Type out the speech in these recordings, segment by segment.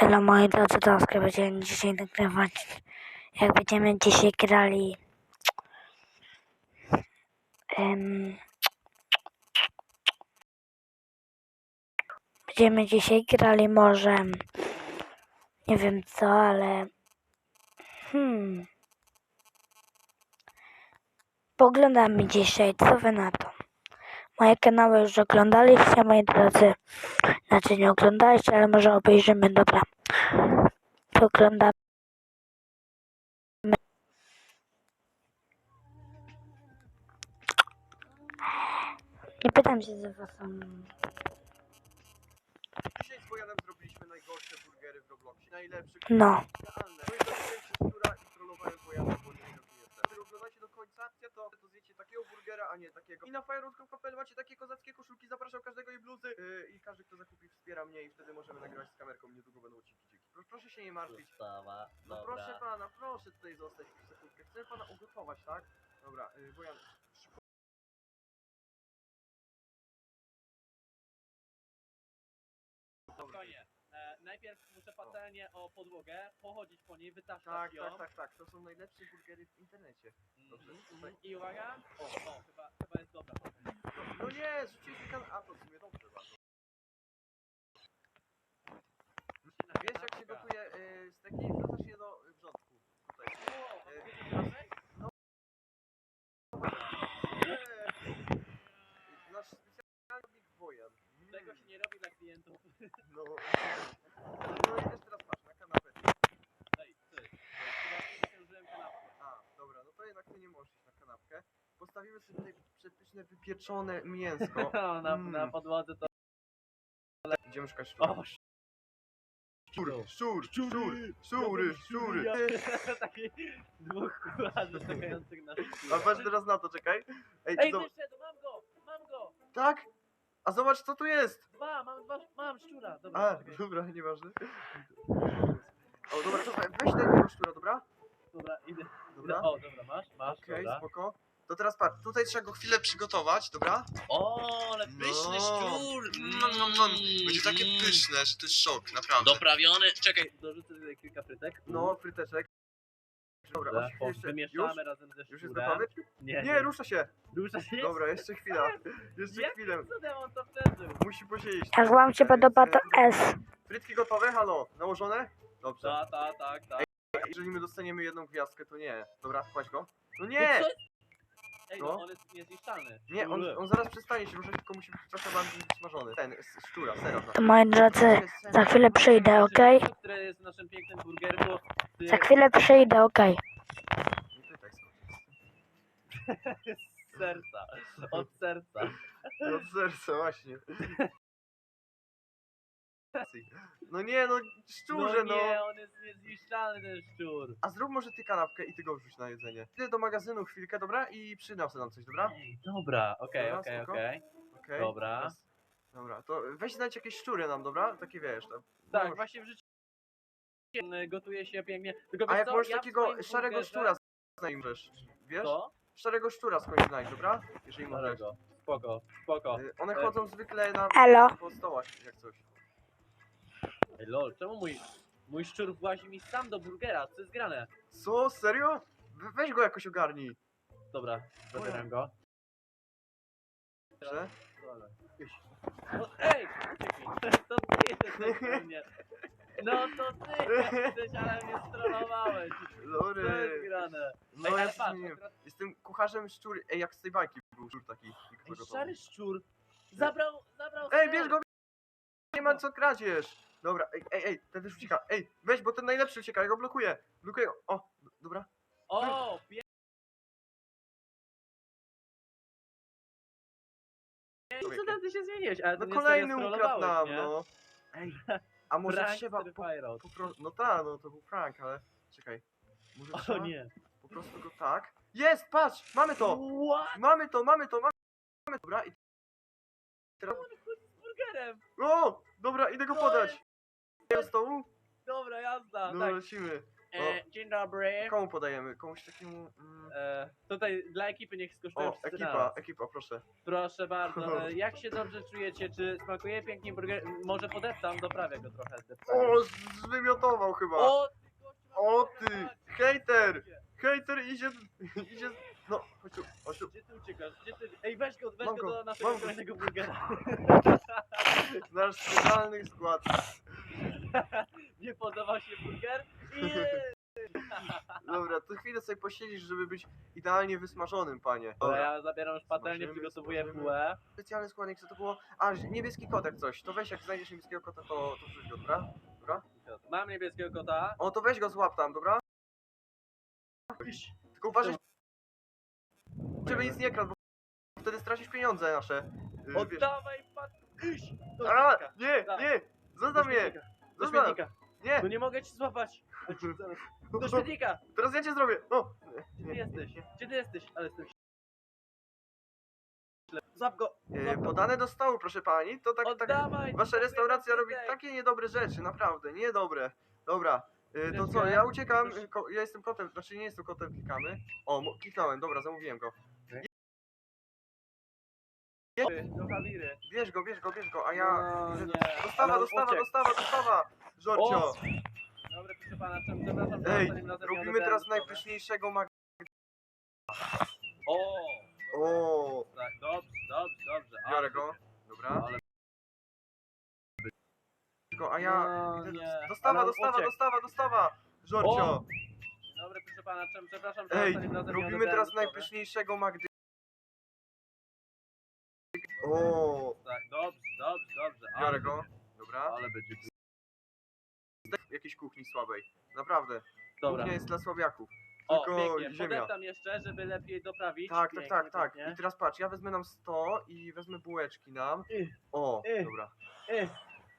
Elo moi drodzy, to Oskar będziemy dzisiaj nagrywać. Jak będziemy dzisiaj grali. Em, będziemy dzisiaj grali może. Nie wiem co, ale. Hmm. Poglądamy dzisiaj, co wy na to. Moje kanały już oglądaliście, moi drodzy. Znaczy nie oglądaliście, ale może obejrzymy, dobra. Oglądamy. Nie pytam się za was. Dzisiaj z Bojanem zrobiliśmy najgorsze burgery w Robloxie. Najlepsze, No. zacząłem się skóra i trollowałem Bojana, bo nie wiem kim jestem. Jeżeli to, to zjecie takiego burgera, a nie takiego. I na firewood.pl macie takie kozackie koszulki, zapraszam każdego i bluzy. Yy, I każdy kto zakupi wspiera mnie i wtedy możemy nagrywać z kamerką. Niedługo będą odcinki dzięki. Pro, proszę się nie martwić. Zostawa, No dobra. proszę pana, proszę tutaj zostać przez sekundkę. Chcę pana ugotować, tak? Dobra, yy, Bojan, szybko. Patelnię o podłogę, pochodzić po niej, wytaszać Tak, ją. tak, tak, tak. To są najlepsze burgery w internecie. Dobrze, Mhm. I uwaga. O, o, chyba, chyba jest dobra. No, no nie, rzuciłeś mi kan... A, to w sumie dobrze bardzo. Wiesz jak się gotuje y, steki? Wrzucasz je do y, wrzątku. Tutaj. O, Y, Eee, Nasz specjalnik wojan. Mm, Tego się nie robi dla klientów. No. No i też teraz patrz, na kanapę. Ej, ty. Chyba nie użyłem kanapki. A, dobra, no to jednak ty nie możesz kanapkę. Postawimy sobie tutaj przepyszne, wypieczone mięsko. Na, Mm. na podłodze to... Idziemy szukać szczura. O, Szczur, szczur, szczury, szczury, szczury. Taki dwóch kularzy czekających na A patrz teraz na to, czekaj. Ej, Ej, zobacz. wyszedł, mam go, mam go. Tak? A zobacz co tu jest! Dwa, mam dwa, mam szczura. Dobra, A, czekaj. dobra, nieważne. O, dobra, to weź tego szczura, dobra? dobra, idę. Dobra. O, dobra, masz, masz, Okej, dobra. spoko. To teraz patrz, tutaj trzeba go chwilę przygotować, dobra? O, ale pyszny No. szczur! Mm, mm, mm. Będzie takie Mm. pyszne, że to jest szok, naprawdę. Doprawiony. Czekaj, dorzucę tutaj kilka frytek. No, fryteczek. Dobra, Dobra, o, po- jeszcze. Już? wymieszamy razem ze Już jest szczurem. gotowy? Nie, Nie, rusza się. Rusza się. Dobra, jeszcze chwila. Jeszcze Jak chwilę. cudem on to przeżył? Musi posiedzieć. Jak wam się podoba, to S. Frytki gotowe? Halo, nałożone? Dobrze. Ta, ta, tak, tak. Jeżeli my dostaniemy jedną gwiazdkę, to nie. Dobra, kładź go. No No nie! co? Ej, no No. on jest niezniszczalny. Nie, on, on zaraz przestanie się ruszać, tylko musi być trochę bardziej smażony. Ten, z szczura, sera. To moi drodzy, za chwilę przyjdę, okej? Który jest w naszym pięknym burgerku. Ty- Za chwilę przyjdę, okej? Nie pytaj, Z serca. Od serca. Od serca, właśnie. No nie, no szczurze, no no. nie, on jest niezniszczalny ten szczur. A zrób może ty kanapkę i ty go wrzuć na jedzenie. Idę do magazynu chwilkę, dobra? I przyniosę nam coś, dobra? Ej, dobra, okej, Dobra, okej, spoko. okej. Okej. Dobra. teraz- Dobra, to weź znajdź jakieś szczury nam, dobra? Takie wiesz, tam. Tak, Może- właśnie w życiu gotuje się pięknie. Tylko A wiesz jak co, możesz ja w takiego swoim szarego burgerze- szczura znajdziesz, wiesz? Co? Szarego szczura skądś znajdź, dobra? Jeżeli możesz. Szarego. Spoko, spoko. Y, One E. chodzą zwykle na Elo. po stołach, jak coś. Ej lol, czemu mój, mój szczur włazi mi sam do burgera? Co jest grane? Co? Serio? We- Weź go jakoś ogarnij. Dobra, zabieram go. Dobrze? Dobra. No, ej! ucieknij. To ty jesteś we mnie. No to ty jesteś, ale mnie strollowałeś. Co jest grane? No Ej, ja ale się patrz, akurat- Jestem kucharzem szczur. Ej, jak z tej bajki był szczur taki. i Ej, szary szczur. Zabrał, zabrał Ej, bierz go! Nie ma co kradzież! Dobra, ej, ej, ej, ten też ucieka. Ej, weź, bo ten najlepszy ucieka, ja go blokuję. Blokuję go. O, d- dobra. O, pie... Co tam ty się zmieniłeś? Ale No ty mnie kolejny serio ukradł strollowałeś, nam, nie? no. Ej, a może Prank trzeba po, po. No tak, no to był prank, ale... Czekaj. Może O trzeba nie. po prostu go tak... Jest, patrz, mamy to! What? Mamy to, mamy to, mamy to! Dobra, i teraz... Z burgerem. O! Dobra, idę go To podać! Do stołu? Dobra, jazda. No, tak. lecimy. E, dzień dobry. Komu podajemy? Komuś takiemu... Mm... E, tutaj dla ekipy niech skosztują O, wszyscy ekipa, naraz. ekipa, proszę. Proszę bardzo. E, jak się dobrze czujecie? Czy smakuje pięknie burger? Może podeptam, doprawię go trochę. O, z- zwymiotował chyba. o ty, gościu, O ty, hejter! Hejter idzie... idzie... No, chodź tu, chodź tu. Gdzie ty uciekasz? Gdzie ty... Ej, weź go, weź Mam go go, do naszego mam go. kolejnego burgera. Nasz specjalny skład. Nie podoba się burger? I... Dobra, to chwilę sobie posiedzisz, żeby być idealnie wysmażonym, panie. Dobra, ja zabieram już patelnię, Smażymy, przygotowuję smażymy. bułę. Specjalny składnik, co to było? A, niebieski kotek coś. To weź, jak znajdziesz niebieskiego kota, to, to wrzuć go, dobra? Dobra? Mam niebieskiego kota. O, to weź go złap tam, dobra? Tylko uważaj, żeby nic nie kradł, bo wtedy stracisz pieniądze nasze. Y. Oddawaj pat... Iść! Do A, nie, nie! Zostaw mnie! Do Zostaw! śmietnika. Nie! No nie mogę ci złapać. Zaraz. Do śmietnika! Teraz ja cię zrobię! No! Gdzie ty jesteś? Gdzie ty jesteś? Ale jestem ślep. Złap go! Y, Złap go. podane do stołu, proszę pani, to tak, tak... Oddawaj! Wasza restauracja robi takie niedobre rzeczy, naprawdę, niedobre. Dobra, y, to co, ja uciekam, ko, ja jestem kotem, znaczy nie jestem kotem, klikamy. O, mo- kliknąłem, dobra, zamówiłem go. Do Hawiry. Bierz go, bierz go, bierz go, a ja... No, nie. Dostawa, Ale dostawa, uciekł. dostawa, dostawa! Żorcio! O! Dobra, proszę pana, przepraszam, Ej, razem nie robimy odebrałem teraz najpyszniejszego mag... O! O, Tak, dobrze, dobrze, dobrze. biorę go, dobra. Ale... Go, a ja... No, idę- nie. Dostawa, on dostawa, uciekł. dostawa, dostawa! Żorcio! Dobry, proszę pana, przepraszam, że Ej, ostatnim razem nie robimy odebrałem teraz najpyszniejszego Magdy... O, Tak, dobrze, dobrze, dobrze. biorę ale go, będzie. dobra. Ale będzie. W jakiejś kuchni słabej, naprawdę. Dobra. Kuchnia jest dla słabiaków. O, Tylko pięknie. ziemia. Podeptam jeszcze, żeby lepiej doprawić. Tak, tak, Pięknie, tak, tak. pięknie. I teraz patrz, ja wezmę nam 100 i wezmę bułeczki nam. Y, O, y. dobra. E,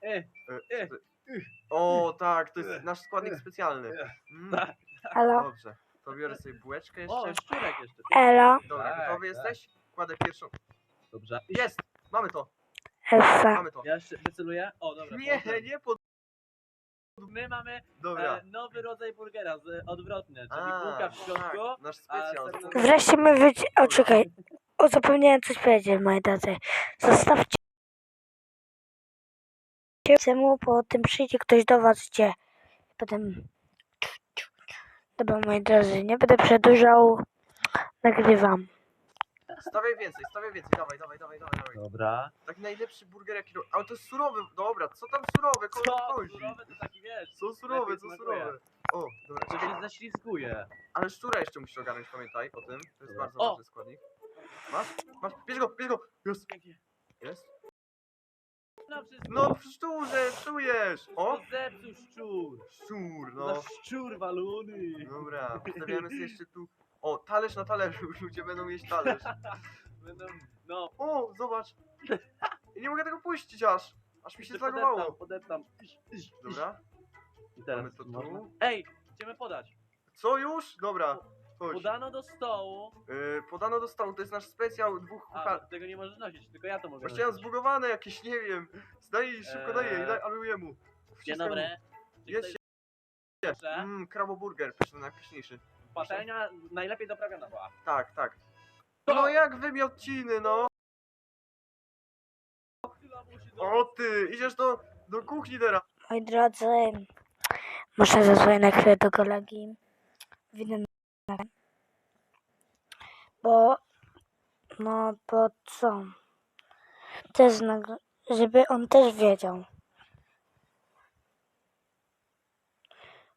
e, E, Y. co ty- O, tak, to Y. jest nasz składnik Y. specjalny. Y. Mm, Tak. Halo? Dobrze, to biorę sobie bułeczkę O, jeszcze. szczurek jeszcze. Elo? Dobra, Tak, gotowy tak. jesteś? Kładę pierwszą. Dobrze. Jest! Mamy to, Elsa. mamy to. Ja jeszcze wyceluję. O, dobra. Nie, potem. nie pod... My mamy Dobra. e, nowy rodzaj burgera, z, odwrotny, czyli A, bułka w środku. tak, nasz a specjal. Wreszcie my wyjdzie... O, czekaj. O, zapomniałem coś powiedzieć, moi drodzy. Zostawcie mu, po tym przyjdzie ktoś do was, gdzie potem... Dobra, moi drodzy, nie będę przedłużał. Nagrywam. Stawiaj więcej, stawiaj więcej, dawaj, dawaj, dawaj, dawaj. dawaj. Dobra. Taki najlepszy burger jaki robię. Ale to jest surowy, dobra, co tam surowe, kogo Co? to chodzi? Surowy to taki wiesz. Co surowe, lepiej co smakuje. surowe. O, dobra, To czekaj, się ześlizguje. ale szczura jeszcze musisz ogarnąć, pamiętaj o tym. To jest Dobra. bardzo O! ważny składnik. Masz? Masz? Bierz go, bierz go! Jest, Pięknie. jest. No wszystko. No, szczurze, czujesz! O! No zepsuł szczur. Szczur, No. no. Szczur walony. Dobra, postawiamy sobie jeszcze tu... O, talerz na talerzu, ludzie będą jeść talerz. Będą, no. O, zobacz! I nie mogę tego puścić aż! Aż mi się zlagowało. podeptam, podeptam. Dobra. I teraz Mamy to tu. można. Ej, chcemy podać. Co już? Dobra, chodź. Podano do stołu. Yy, podano do stołu, to jest nasz specjał dwóch A, kucharzy. tego nie możesz nosić, tylko ja to mogę Właściwie mam zbugowane jakieś, nie wiem. Daj jej, szybko daj jej, Eee. daj, aluję mu. Dzień dobry. Jest się. Mmm, kraboburger, pyszny, najpyszniejszy. Patelnia najlepiej doprawiona była. Tak, tak. To- No jak wymiociny, no! O ty, idziesz do, do kuchni teraz. Moi drodzy, muszę zadzwonić na chwilę do kolegi. Widzę na Bo, no, bo co? Też, nagr- żeby on też wiedział.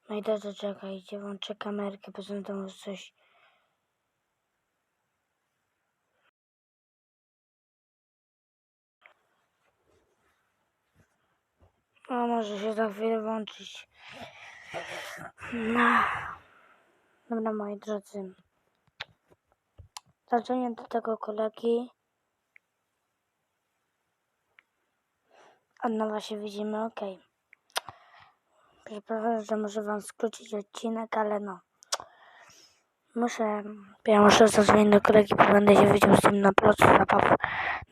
Moi drodzy, czekajcie, włączę kamerkę, bo są tam coś... No, może się za chwilę włączyć. No. Dobra, moi drodzy. Zadzwonię do tego kolegi. Od nowa się widzimy, ok. Przepraszam, że muszę wam skrócić odcinek, ale no. Muszę, ja muszę zadzwonić do kolegi, bo będę się widział z nim na placu zabaw.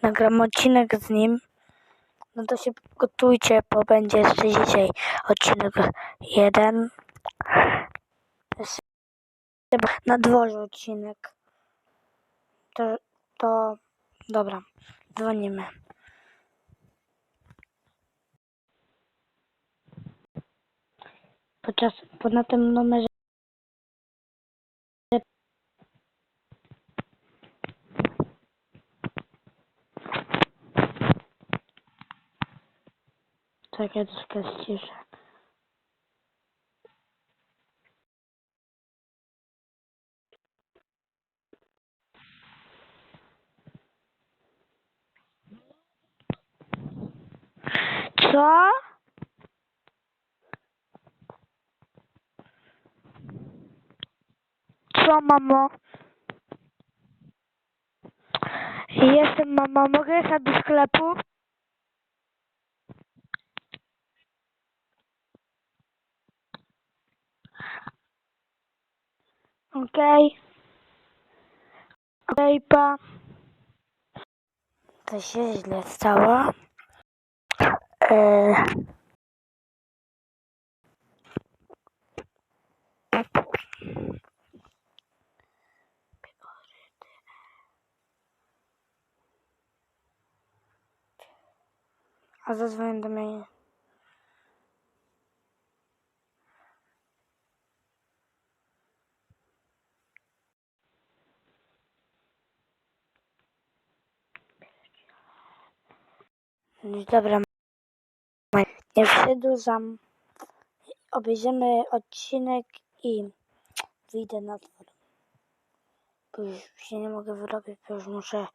Nagram odcinek z nim. No to się gotujcie, bo będzie jeszcze dzisiaj odcinek jeden. na dworze odcinek. To, to dobra, dzwonimy. Podczas, po tym numerze Czekaj, troszkę ściszę. Co? Co, mamo? Jestem mama, mogę jechać do sklepu? Okej. Okej, pa. To się źle. Eee. A zadzwonię do mnie. Dobra, nie przedłużam. Obejrzymy odcinek i wyjdę na dwór. Bo już się nie mogę wyrobić, bo już muszę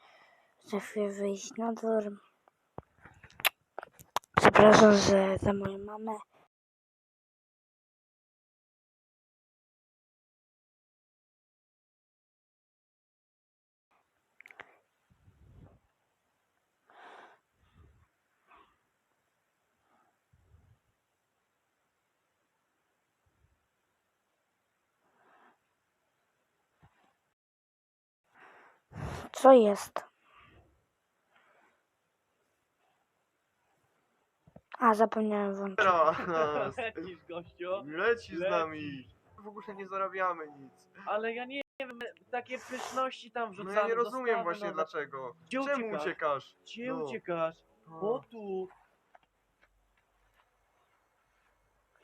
za chwilę wyjść na dwór. Przepraszam za, za moją mamę. Co jest? A, zapomniałem włączyć. Teraz! Lecisz, gościu. Leci z Leci. nami! W ogóle nie zarabiamy nic. Ale ja nie wiem, takie pyszności tam No wrzucamy. ja nie rozumiem dostawy właśnie dlaczego. Gdzie Czemu uciekasz? uciekasz? Gdzie No. uciekasz? O, O tu.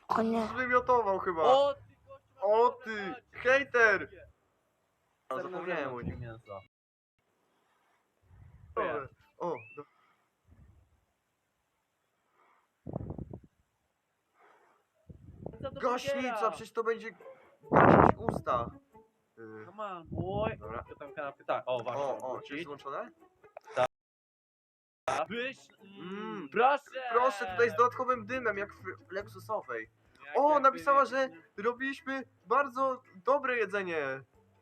O nie. Zwymiotował chyba. O ty, gościu, masz O dobre ty, hejter! A, zapomniałem o nim. mięso. Dobra. O, do... Co do gaśnica, burgera? przecież to będzie gasić usta. Y, Come on, boy. Dobra. To tam kanapy, tak. O, właśnie. O, o, czy wrócić. jest włączone? Pysz... Mm. Mm, proszę! Proszę, tutaj z dodatkowym dymem, jak w Lexusowej. Jak- O, jakby napisała, że robiliśmy bardzo dobre jedzenie.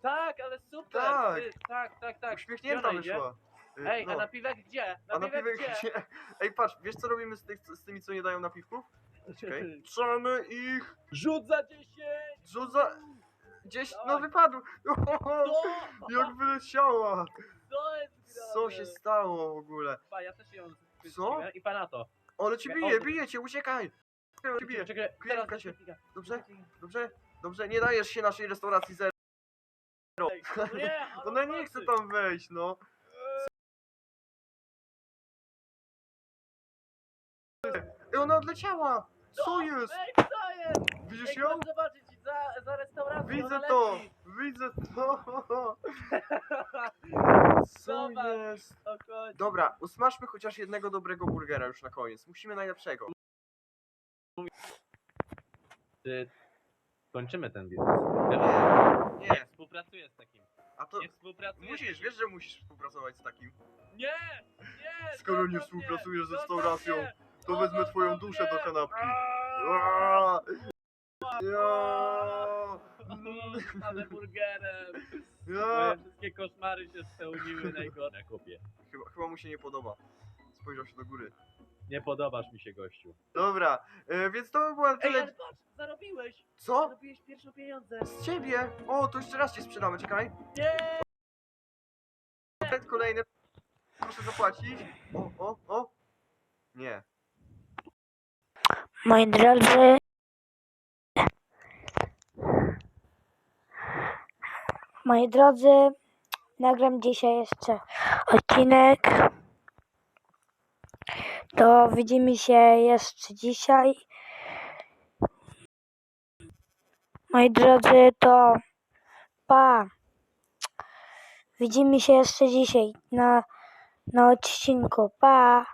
Tak, ale super! Tak. Ty, tak, tak, tak. Uśmiechnięta Gdzie ona idzie? wyszła. Y, Ej, no. a napiwek gdzie? A napiwek gdzie? gdzie? Ej, patrz, wiesz co robimy z, tych, z tymi, co nie dają napiwków? Czekaj. Trzemy ich! Rzut za 10! Rzuca... Gdzieś, no Dawaj. wypadł! To! Jak wyleciała! Co jest grane? Co się stało w ogóle? Pa, ja też ją Co? I pana to. Ale ci O, bije, bije cię, uciekaj! Cię bije. Czekaj, teraz klika. Dobrze? Dobrze? Dobrze? Nie dajesz się naszej restauracji zero. No nie, ale Ona nie chce patrzcie. tam wejść, no. Odleciała! Co jest? Ej, co jest? Widzisz Ej, ją? chodź zobaczyć za, za restaurację. Widzę ona to! leci. Widzę to! Co Zobacz. jest? O. Dobra, usmażmy chociaż jednego dobrego burgera już na koniec. Musimy najlepszego. Ty, kończymy ten biznes. Nie, Nie nie. współpracuję z takim. A to Nie współpracuję. musisz, wiesz, że musisz współpracować z takim. Nie! Nie! Skoro nie zostaw współpracujesz z mnie, restauracją, mnie. To wezmę twoją duszę do kanapki. Aaa! Ja! Ale burgerem. Ja! Moje wszystkie koszmary się spełniły najgorsze. Kupię. Chyba, chyba mu się nie podoba. Spojrzał się do góry. Nie podobasz mi się, gościu. Dobra, e, więc to by było na Ej, tyle. ale patrz, zarobiłeś. Co? Zarobiłeś pierwsze pieniądze. Z ciebie? O, to jeszcze raz ci sprzedamy, czekaj. Nie! Kolejne. Proszę zapłacić. O, o, o. Nie. Moi drodzy, Moi drodzy, nagram dzisiaj jeszcze odcinek. To widzimy się jeszcze dzisiaj. Moi drodzy, to pa. Widzimy się jeszcze dzisiaj na, na odcinku. Pa.